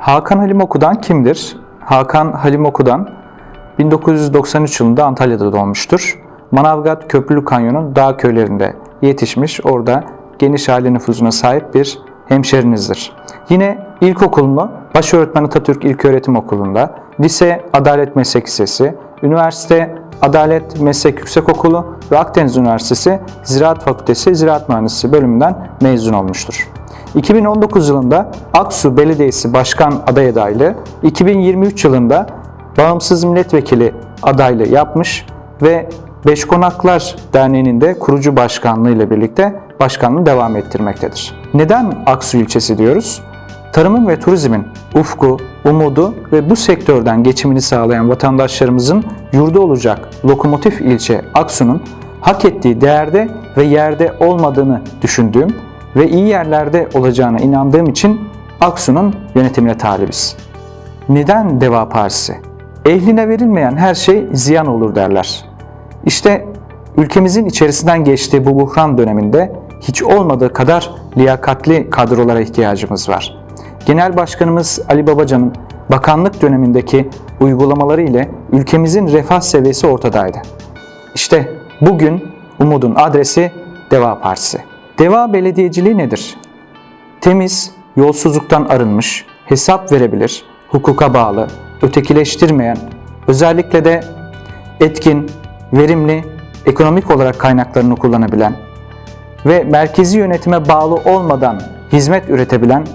Hakan Halim Okudan kimdir? Hakan Halim Okudan 1993 yılında Antalya'da doğmuştur. Manavgat Köprülü Kanyonu dağ köylerinde yetişmiş, orada geniş aile nüfuzuna sahip bir hemşerinizdir. Yine ilkokulunu Başöğretmen Atatürk İlköğretim Okulu'nda, lise Adalet Meslek Lisesi, üniversite Adalet Meslek Yüksekokulu ve Akdeniz Üniversitesi Ziraat Fakültesi Ziraat Mühendisliği bölümünden mezun olmuştur. 2019 yılında Aksu Belediyesi Başkan aday adaylığı, 2023 yılında Bağımsız Milletvekili adaylığı yapmış ve Beşkonaklar Derneği'nin de kurucu başkanlığı ile birlikte başkanlığı devam ettirmektedir. Neden Aksu ilçesi diyoruz? Tarımın ve turizmin ufku, umudu ve bu sektörden geçimini sağlayan vatandaşlarımızın yurdu olacak lokomotif ilçe Aksu'nun hak ettiği değerde ve yerde olmadığını düşündüğüm ve iyi yerlerde olacağına inandığım için Aksu'nun yönetimine talibiz. Neden Deva Partisi? Ehline verilmeyen her şey ziyan olur derler. İşte ülkemizin içerisinden geçtiği bu buhran döneminde hiç olmadığı kadar liyakatli kadrolara ihtiyacımız var. Genel Başkanımız Ali Babacan'ın bakanlık dönemindeki uygulamaları ile ülkemizin refah seviyesi ortadaydı. İşte bugün umudun adresi Deva Partisi. Deva belediyeciliği nedir? Temiz, yolsuzluktan arınmış, hesap verebilir, hukuka bağlı, ötekileştirmeyen, özellikle de etkin, verimli, ekonomik olarak kaynaklarını kullanabilen ve merkezi yönetime bağlı olmadan hizmet üretebilen,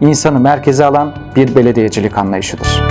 insanı merkeze alan bir belediyecilik anlayışıdır.